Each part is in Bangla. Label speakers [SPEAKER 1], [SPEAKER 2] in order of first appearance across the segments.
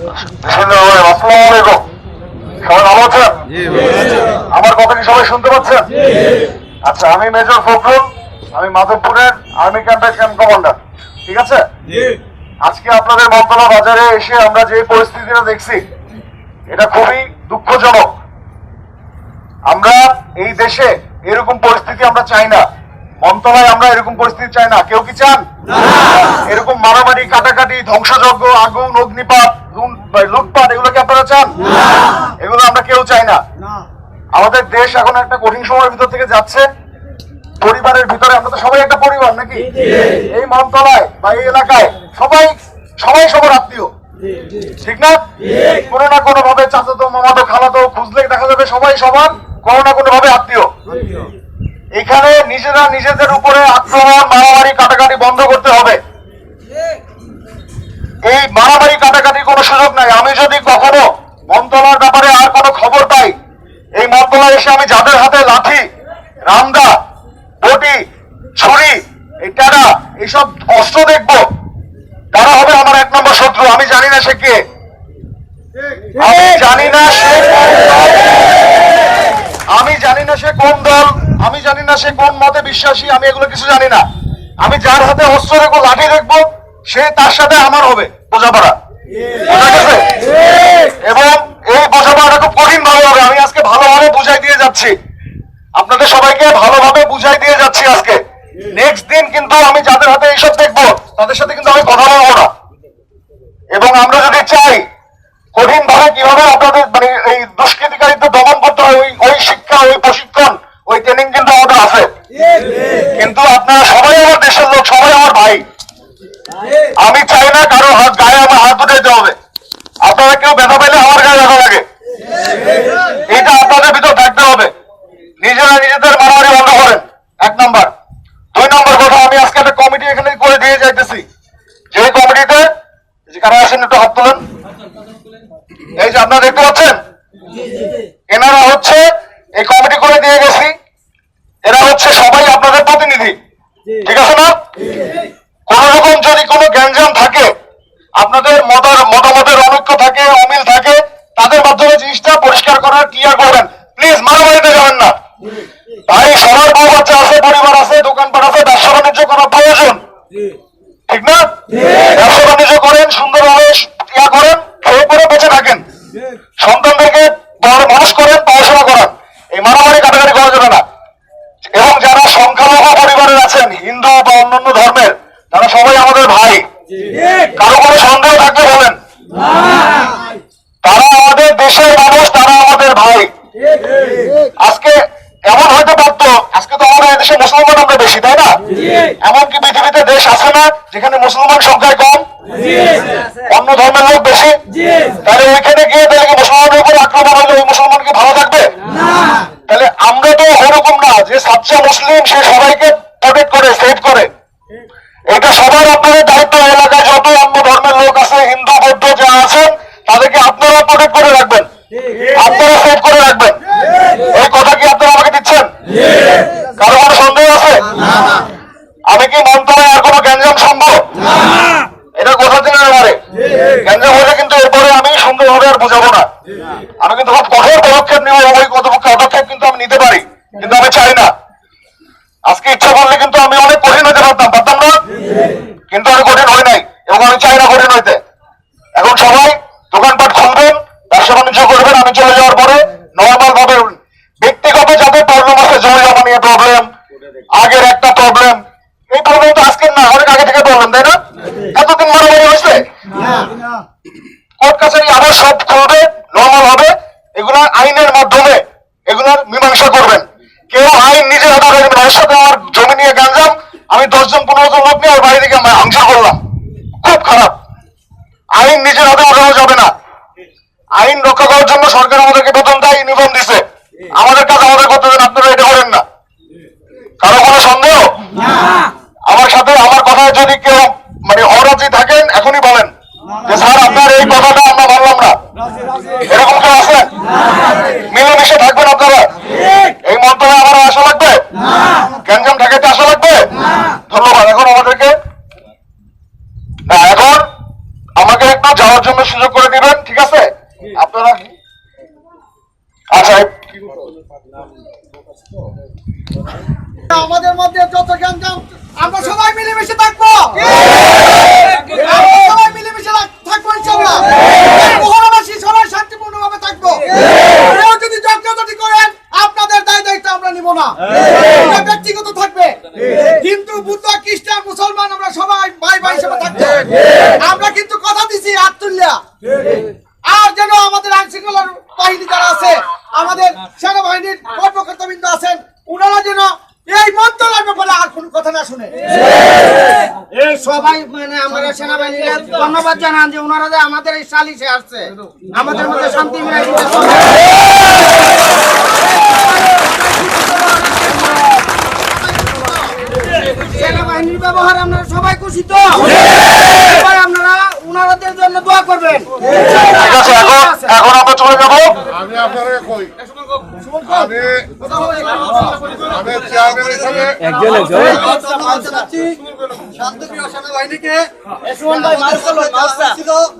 [SPEAKER 1] বিসমিল্লাহির আসসালামু আলাইকুম। সবাই ভালো আছেন? আমার কথা কি সবাই শুনতে পাচ্ছেন? আচ্ছা আমি মেজর ফখরুল আমি মাধবপুরের আর্মি ক্যাম্পের ক্যাম্প কমান্ডার ঠিক আছে? আজকে আপনাদের মন্তলা বাজারে এসে আমরা যে পরিস্থিতিটা দেখছি এটা খুবই দুঃখজনক। আমরা এই দেশে এরকম পরিস্থিতি আমরা চাই না। মন্তলায় আমরা এরকম পরিস্থিতি চাই না। কেউ কি চান? এরকম মারামারি কাটাকাটি ধ্বংসযজ্ঞ আগুন অগ্নিপাত লুটপাট এগুলো কি আপনারা চান? এগুলো আমরা কেউ চাই না। আমাদের দেশ এখন একটা কঠিন সময়ের ভিতর থেকে যাচ্ছে। পরিবারের ভিতরে আমরা তো সবাই একটা পরিবার নাকি? এই মন্তলায় বা এই এলাকায় সবাই সবাই সবার আত্মীয় ঠিক না? কোনো না কোনো ভাবে চাচাতো মামাতো খালাতো খুঁজলে দেখা যাবে সবাই সবার কোনো না কোনো ভাবে আত্মীয়। এখানে নিজেরা নিজেদের উপরে আক্রমণ মারামারি কাটাকাটি বন্ধ করতে হবে। এই মারামারি কোনো সুযোগ নাই। আমি যদি কখনো মন্তলার ব্যাপারে আর কোনো খবর পাই, এই মন্তলায় এসে আমি যাদের হাতে লাঠি, রামদা, বটি, ছুরি, এই টেডা এইসব অস্ত্র দেখব, তারা হবে আমার এক নম্বর শত্রু। আমি জানি না সে কে। আমি জানি না সে। আমি জানি না সে কোন দল। আমি জানি না সে কোন মতে বিশ্বাসী। আমি এগুলো কিছু জানি না। আমি যার হাতে অস্ত্র দেখব, লাঠি দেখব, সে তার সাথে আমার হবে। বোঝাপড়া। এবং এই বোঝাপড়াটা খুব কঠিন ভাবে হবে। আমি আজকে ভালোভাবে বুঝাই দিয়ে যাচ্ছি। আপনাদের সবাইকে ভালোভাবে বুঝাই দিয়ে যাচ্ছি আজকে। নেক্সট দিন কিন্তু আমি যাদের হাতে এইসব দেখব, তাদের সাথে কিন্তু আমি কথা বলব না। এবং আমরা যদি চাই, কঠিন ভাবে কীভাবে আপনাদের মানে এই দুষ্কৃতিকারীদের দমন করতে হয়, ওই ওই শিক্ষা, ওই প্রশিক্ষণ, ওই ট্রেনিং কিন্তু আমাদের আছে। কিন্তু আপনারা সবাই আমার দেশের লোক, সবাই আমার ভাই। আমি চাই না কারও হাত উঠাইতে হবে আপনারা কেউ ব্যথা পেলে আমার গায়ে ব্যথা লাগে এটা আপনাদের ভিতর থাকতে হবে নিজেরা নিজেদের মারামারি বন্ধ করেন এক নাম্বার দুই নম্বর কথা আমি আজকে একটা কমিটি এখানে করে দিয়ে যাইতেছি যে কমিটিতে যে কারা আসেন একটু হাত তোলেন। এই যে আপনারা দেখতে পাচ্ছেন? এনারা হচ্ছে এই কমিটি করে দিয়ে গেছি। এরা হচ্ছে সবাই আপনাদের প্রতিনিধি। ঠিক আছে না? কোন রকম যদি কোনো গ্যাঞ্জাম থাকে, আপনাদের মতার মতামতের অনৈক্য থাকে, অমিল থাকে, তাদের মাধ্যমে জিনিসটা পরিষ্কার করার ক্লিয়ার করবেন। প্লিজ, মারামারিতে যাবেন না। ভাই, সবার বউ বাচ্চা আছে, পরিবার আছে, দোকানপাট আছে, ব্যবসা বাণিজ্য করা প্রয়োজন? ঠিক না ব্যবসা বাণিজ্য করেন সুন্দরভাবে ইয়া করেন খেয়ে পরে বেঁচে থাকেন সন্তানদেরকে বড় মানুষ করেন পড়াশোনা করান এই মারামারি কাটাকাটি করা যাবে না এবং যারা সংখ্যালঘু পরিবারের আছেন, হিন্দু বা অন্যান্য ধর্মের, তারা সবাই আমাদের ভাই। কারও কোনো সন্দেহ থাকলে বলেন। তারা আমাদের দেশের মানুষ, তারা আমাদের ভাই। আজকে এমন হয়তো পারতো, আজকে তো আমাদের দেশে মুসলমান আমরা বেশি, তাই না? এমনকি পৃথিবীতে দেশ আছে না যেখানে মুসলমান সংখ্যায় কম? অন্য ধর্মের লোক বেশি? তাহলে ওইখানে গিয়ে তাহলে কি মুসলমানের উপর আক্রমণ হলে ওই মুসলমান কি ভালো থাকবে? তাহলে আমরা তো ওরকম না, যে সাচ্চা মুসলিম সে সবাইকে প্রোটেক্ট করে সেভ করে। এটা সবার আপনাদের দায়িত্ব এলাকায় যত অন্য ধর্মের লোক আছে, হিন্দু, বৌদ্ধ যা আছেন তাদেরকে আপনারা প্রোটেক্ট করে রাখবেন। আপনারা সেভ করে রাখবেন। এই কথা কি আপনারা আমাকে দিচ্ছেন? কারও কোনো সন্দেহ আছে? আমি কি মন্ত্রণালয় আর কোনো গ্যাঞ্জাম সম্ভব এটা কথা থেকে পারে। কেন্দ্রীয় হলে কিন্তু এরপরে আমি সুন্দরভাবে আর বুঝাবো না। আমি কিন্তু খুব কঠোর পদক্ষেপ নেব ওই পদক্ষেপ কিন্তু আমি নিতে পারি কিন্তু আমি চাই না। আজকে ইচ্ছা করলে কিন্তু আমি অনেক কঠিন হতে পারতাম পারতাম না? কিন্তু আমি কঠিন হই নাই এবং আমি চাই না কঠিন হইতে এখন সবাই দোকানপাট খুলবেন ব্যবসা বাণিজ্য করবেন আমি চলে যাওয়ার পরে নর্মাল ভাবে ব্যক্তিগত যাদের প্রবলেম আছে জমি জমা নিয়ে প্রবলেম আগের একটা প্রবলেম এই প্রবলেম তো আজকের না অনেক আগে থেকে প্রবলেম তাই না এতদিন মারামারি হয়েছে কোর্ট আবার সব খুলবে নর্মাল হবে, এগুলা আইনের মাধ্যমে এগুলার মীমাংসা করবেন। কেউ আইন নিজে হাতে রাখবেন ওর সাথে আমার জমি নিয়ে গাঞ্জাম আমি দশজন পনেরো জন লোক নিয়ে ওর বাড়ি থেকে ধ্বংস করলাম। খুব খারাপ। আইন নিজের হাতে ওঠানো যাবে না। আইন রক্ষা করার জন্য সরকার আমাদেরকে বেতন দেয় ইউনিফর্ম দিছে। আমাদের কাজ আমাদের করতে দেন, আপনারা এটা করেন না। কারও কোনো সন্দেহ আমার সাথে আমার কথায় যদি কেউ মানে অরাজি থাকেন এখনই বলেন যে স্যার আপনার এই কথাটা আমরা মানলাম না এরকম কেউ আছেন মিলেমিশে থাকবেন আপনারা এই মন্ত্রণালয়ে আমার আসা লাগবে গ্যাঞ্জাম ঢাকাতে আসা লাগবে ধন্যবাদ এখন আমাদেরকে না এখন আমাকে একটু যাওয়ার জন্য সুযোগ করে দিবেন আপনারা আচ্ছা
[SPEAKER 2] আমাদের মধ্যে যত গ্যাঞ্জাম আমরা সবাই মিলেমিশে থাকব। সবাই মিলেমিশে থাকব ইনশাআল্লাহ মহারাবাসী সবাই শান্তিপূর্ণভাবে থাকব। কেউ যদি যজ্ঞাতি করেন, আপনাদের দায় দায়িত্ব আমরা নিব না। ব্যক্তিগত থাকবে। কিন্তু বুদ্ধ, খ্রিস্টান, মুসলমান, আমরা সবাই ভাই ভাই হিসেবে থাকব। আমরা কিন্তু কথা দিছি হাত তুললিয়া আর যেন আমাদের আইন শৃঙ্খলার বাহিনী যারা আছে আমাদের সেনাবাহিনীর কর্মকর্তাবৃন্দ আছেন ওনারা যেন এই মন্ত্রণালয়ের ব্যাপারে আর কোনো কথা না শুনে।
[SPEAKER 3] এই সবাই মানে আমরা সেনাবাহিনীকে ধন্যবাদ জানান যে ওনারা যে আমাদের এই সালিশে আসছে। আমাদের মধ্যে শান্তি মিলাই সেনাবাহিনীর ব্যবহার আমরা সবাই খুশি তো? ওনাদের জন্য দোয়া করবেন।
[SPEAKER 1] ঠিক আছে এখন এখন আমরা চলে যাব।
[SPEAKER 4] আমি আপনাকে কই? আমি আমি চেয়ারম্যান হিসাবে
[SPEAKER 2] শান্তপ্রিয় সেনাবাহিনীকে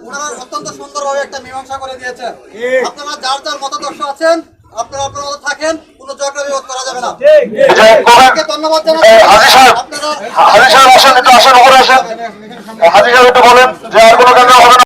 [SPEAKER 2] ওনারা অত্যন্ত সুন্দরভাবে একটা মীমাংসা করে দিয়েছেন। আপনারা যার যার মতাদর্শ আছেন আপনারা আপনারা মতো থাকেন। ধন্যবাদ
[SPEAKER 1] হাজি সাহেব আসেন একটু আসেন উপরে আসেন। হাজি সাহেব একটু বলেন যে আর কোনো কেন্দ্র হবে না।